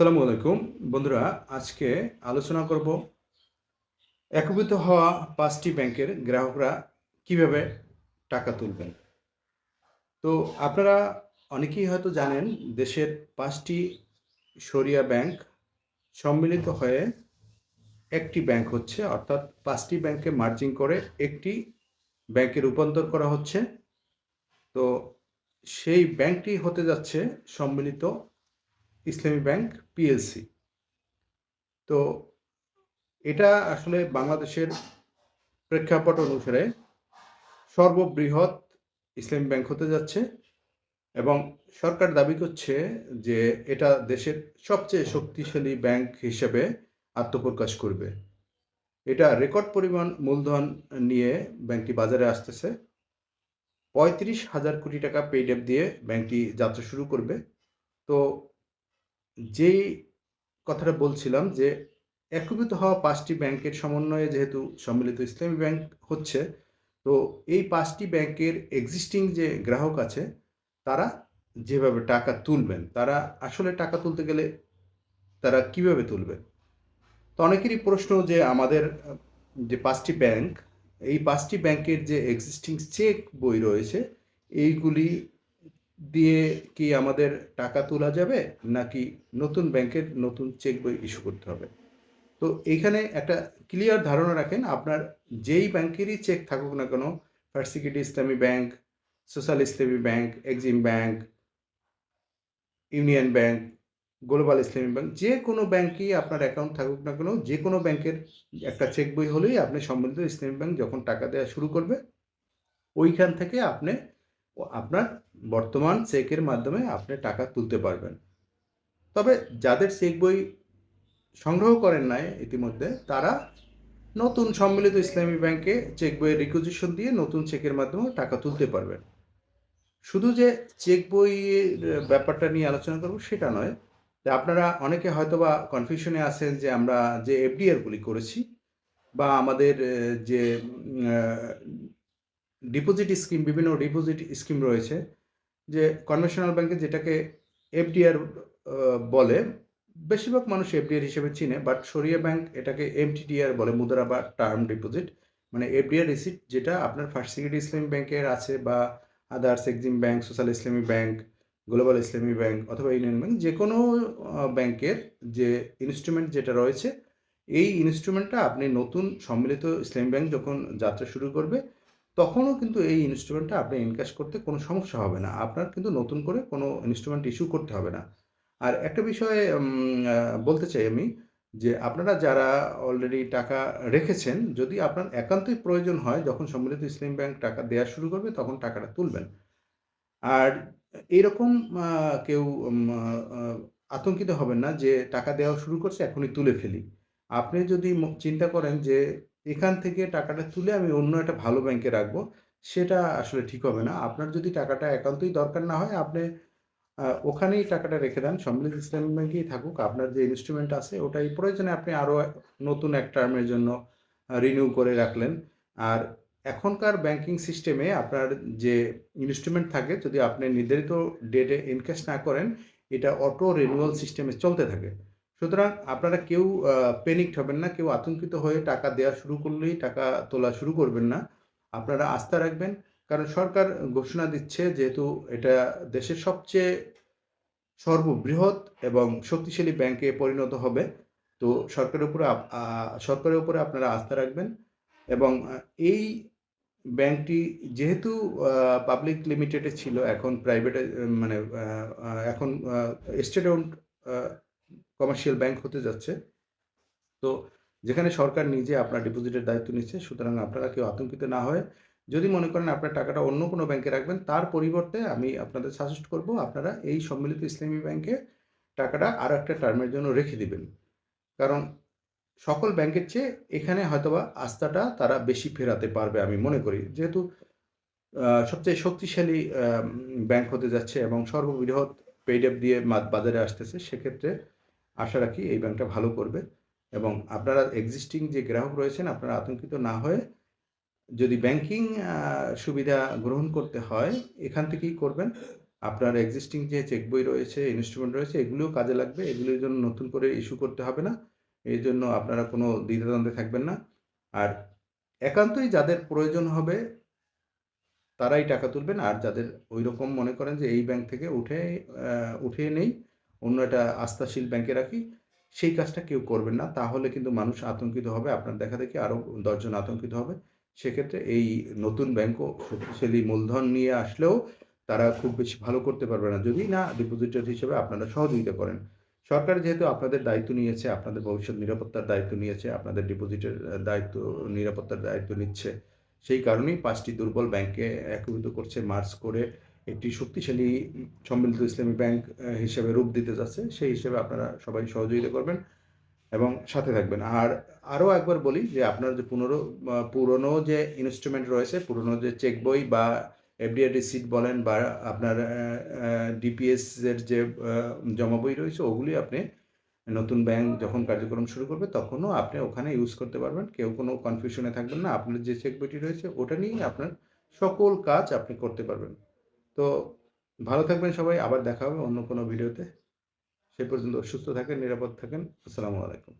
আসসালামু আলাইকুম। বন্ধুরা, আজকে আলোচনা করব একীভূত হওয়া পাঁচটি ব্যাংকের গ্রাহকরা কীভাবে টাকা তুলবেন। তো আপনারা অনেকেই হয়তো জানেন, দেশের পাঁচটি সরিয়া ব্যাংক সম্মিলিত হয়ে একটি ব্যাংক হচ্ছে, অর্থাৎ পাঁচটি ব্যাংকে মার্জিং করে একটি ব্যাংকে রূপান্তর করা হচ্ছে। তো সেই ব্যাংকটি হতে যাচ্ছে সম্মিলিত ইসলামী ব্যাংক পিএলসি। তো এটা আসলে বাংলাদেশের প্রেক্ষাপট অনুসারে সর্ববৃহৎ ইসলামী ব্যাংক হতে যাচ্ছে এবং সরকার দাবি করছে যে এটা দেশের সবচেয়ে শক্তিশালী ব্যাংক হিসেবে আত্মপ্রকাশ করবে। এটা রেকর্ড পরিমাণ মূলধন নিয়ে ব্যাংকটি বাজারে আসতেছে। পঁয়ত্রিশ হাজার কোটি টাকা পেইড দিয়ে ব্যাংকটি যাত্রা শুরু করবে। তো যেই কথাটা বলছিলাম যে একীভূত হওয়া পাঁচটি ব্যাংকের সমন্বয়ে যেহেতু সম্মিলিত ইসলামী ব্যাংক হচ্ছে, তো এই পাঁচটি ব্যাংকের এক্সিস্টিং যে গ্রাহক আছে, তারা যেভাবে টাকা তুলবেন, তারা আসলে টাকা তুলতে গেলে তারা কীভাবে তুলবে? তো অনেকেরই প্রশ্ন যে আমাদের, যে পাঁচটি ব্যাংক, এই পাঁচটি ব্যাংকের যে এক্সিস্টিং চেক বই রয়েছে, এইগুলি দিয়ে কি আমাদের টাকা তোলা যাবে নাকি নতুন ব্যাংকের নতুন চেক বই ইস্যু করতে হবে? তো এইখানে একটা ক্লিয়ার ধারণা রাখেন, আপনার যেই ব্যাংকেরই চেক থাকুক না কেন First Security Islami Bank Social Islami Bank Exim Bank Union Bank Global Islami Bank যে কোনো ব্যাংকেই আপনার অ্যাকাউন্ট থাকুক না কেন, যে কোনো ব্যাংকের একটা চেক বই হলেই আপনি সম্মিলিত ইসলামী ব্যাংক যখন টাকা দেওয়া শুরু করবে, ওইখান থেকে আপনি, আপনার বর্তমান চেকের মাধ্যমে আপনি টাকা তুলতে পারবেন। তবে যাদের চেক বই সংগ্রহ করেন নাই ইতিমধ্যে, তারা নতুন সম্মিলিত ইসলামী ব্যাংকে চেক বইয়ের রিকুইজিশন দিয়ে নতুন চেকের মাধ্যমে টাকা তুলতে পারবেন। শুধু যে চেক বইয়ের ব্যাপারটা নিয়ে আলোচনা করব সেটা নয়, যে আপনারা অনেকে হয়তোবা কনফিউশনে আছেন যে আমরা যে এফডিআরগুলি করেছি বা আমাদের যে ডিপোজিট স্কিম বিভিন্ন ডিপোজিট স্কিম রয়েছে যে কনভেনশনাল ব্যাংকে যেটাকে এফডিআর বলে, বেশিরভাগ মানুষ এফডিআর হিসেবে চিনে বাট সরিয়া ব্যাংক এটাকে এমটিডিআর বলে, মুদ্রা বা টার্ম ডিপোজিট মানে এফডিআর রিসিট যেটা আপনার ফার্স্ট সিকিউরিটি ইসলামী ব্যাংকের আছে বা others Exim Bank Social Islami Bank Global Islami Bank অথবা ইউনিয়ন ব্যাংক যে কোনো ব্যাংকের যে ইনস্ট্রুমেন্ট যেটা রয়েছে, এই ইনস্ট্রুমেন্টটা আপনি নতুন সম্মিলিত ইসলামী ব্যাংক যখন যাত্রা শুরু করবে তখনও কিন্তু এই ইনস্ট্রুমেন্টটা আপনি এনক্যাশ করতে কোনো সমস্যা হবে না। আপনার কিন্তু নতুন করে কোনো ইনস্ট্রুমেন্ট ইস্যু করতে হবে না। আর একটা বিষয়ে বলতে চাই আমি যে আপনারা যারা অলরেডি টাকা রেখেছেন যদি আপনার একান্তই প্রয়োজন হয় যখন সম্মিলিত ইসলামী ব্যাংক টাকা দেওয়া শুরু করবে তখন টাকাটা তুলবেন। আর এইরকম আহ, কেউ আতঙ্কিত হবেন না যে টাকা দেওয়া শুরু করছে এখনই তুলে ফেলি। আপনি যদি চিন্তা করেন যে এখান থেকে টাকাটা তুলে আমি অন্য একটা ভালো ব্যাংকে রাখব, সেটা আসলে ঠিক হবে না। আপনার যদি টাকাটা একান্তই দরকার না হয়, আপনি ওখানেই টাকাটা রেখে দেন, সম্মিলিত ইসলামী ব্যাংকেই থাকুক। আপনার যে ইনস্ট্রুমেন্ট আছে, ওটাই প্রয়োজনে আপনি আরও নতুন এক টার্মের জন্য রিনিউ করে রাখলেন। আর এখনকার ব্যাংকিং সিস্টেমে আপনার যে ইনস্ট্রুমেন্ট থাকে, যদি আপনি নির্ধারিত ডেটে ইনক্যাশ না করেন, এটা অটো রিনিউয়াল সিস্টেমে চলতে থাকে। সুতরাং আপনারা কেউ পেনিকড হবেন না, কেউ আতঙ্কিত হয়ে টাকা দেওয়া শুরু করলেই টাকা তোলা শুরু করবেন না। আপনারা আস্থা রাখবেন, কারণ সরকার ঘোষণা দিচ্ছে যেহেতু এটা দেশের সবচেয়ে সর্ববৃহৎ এবং শক্তিশালী ব্যাংকে পরিণত হবে। তো সরকারের উপরে সরকারের উপরে আপনারা আস্থা রাখবেন এবং এই ব্যাংকটি যেহেতু পাবলিক লিমিটেডে ছিল, এখন প্রাইভেট মানে এখন স্টেট কমার্শিয়াল ব্যাংক হতে যাচ্ছে। তো যেখানে সরকার নিজে আপনার ডিপোজিটের দায়িত্ব নিচ্ছে, সুতরাং আপনারা কেউ আতঙ্কিত না হয় যদি মনে করেন আপনার টাকাটা অন্য কোনো ব্যাংকে রাখবেন, তার পরিবর্তে আমি আপনাদের সাজেস্ট করব আপনারা এই সম্মিলিত ইসলামী ব্যাংকে টাকাটা আরও একটা টার্মের জন্য রেখে দিবেন। কারণ সকল ব্যাংকের চেয়ে এখানে হয়তোবা আস্থাটা তারা বেশি ফেরাতে পারবে আমি মনে করি। যেহেতু সবচেয়ে শক্তিশালী ব্যাংক হতে যাচ্ছে এবং সর্ববৃহৎ পেইডএফ দিয়ে মা- বাজারে আসতেছে, সেক্ষেত্রে আশা রাখি এই ব্যাংকটা ভালো করবে। এবং আপনারা এক্সিস্টিং যে গ্রাহক রয়েছেন, আপনারা আতঙ্কিত না হয়ে যদি ব্যাংকিং সুবিধা গ্রহণ করতে হয়, এখান থেকেই করবেন। আপনার এক্সিস্টিং যে চেক বই রয়েছে ইনস্ট্রুমেন্ট রয়েছে, এগুলিও কাজে লাগবে। এগুলির জন্য নতুন করে ইস্যু করতে হবে না। এই জন্য আপনারা কোনো দ্বিধাদ্বন্দ্বে থাকবেন না। আর একান্তই যাদের প্রয়োজন হবে, তারাই টাকা তুলবেন। আর যাদের ওই রকম মনে করেন যে এই ব্যাংক থেকে উঠে উঠে নেই অন্য একটা আস্থাশীল ব্যাংকে রাখি, সেই কাজটা কেউ করবেন না। তাহলে কিন্তু মানুষ আতঙ্কিত হবে। আপনার দেখা দেখি আরও দশজন আতঙ্কিত হবে। সেক্ষেত্রে এই নতুন ব্যাংকও শক্তিশালী মূলধন নিয়ে আসলেও তারা খুব বেশি ভালো করতে পারবে না। যদি না ডিপোজিটর হিসেবে আপনারা সহযোগিতা করেন। সরকার যেহেতু আপনাদের দায়িত্ব নিয়েছে, আপনাদের ভবিষ্যৎ নিরাপত্তার দায়িত্ব নিয়েছে, আপনাদের ডিপোজিটের দায়িত্ব, নিরাপত্তার দায়িত্ব নিচ্ছে, সেই কারণেই পাঁচটি দুর্বল ব্যাংকে একীভূত করছে, মার্চ করে একটি শক্তিশালী সম্মিলিত ইসলামী ব্যাংক হিসেবে রূপ দিতে যাচ্ছে, সেই হিসেবে আপনারা সবাই সহযোগিতা করবেন এবং সাথে থাকবেন। আর আরও একবার বলি যে আপনার যে পুনরো পুরনো যে ইনস্ট্রুমেন্ট রয়েছে, পুরনো যে চেক বই বা এফডিআর রিসিট বলেন বা আপনার ডিপিএস এর যে জমা বই রয়েছে, ওগুলি আপনি নতুন ব্যাংক যখন কার্যক্রম শুরু করবে, তখনও আপনি ওখানে ইউজ করতে পারবেন। কেউ কোনো কনফিউশনে থাকবেন না। আপনার যে চেক বইটি রয়েছে, ওটা নিয়েই আপনার সকল কাজ আপনি করতে পারবেন। তো ভালো থাকবেন সবাই, আবার দেখা হবে অন্য কোনো ভিডিওতে। সে পর্যন্ত সুস্থ থাকেন, নিরাপদ থাকেন। আসসালামু আলাইকুম।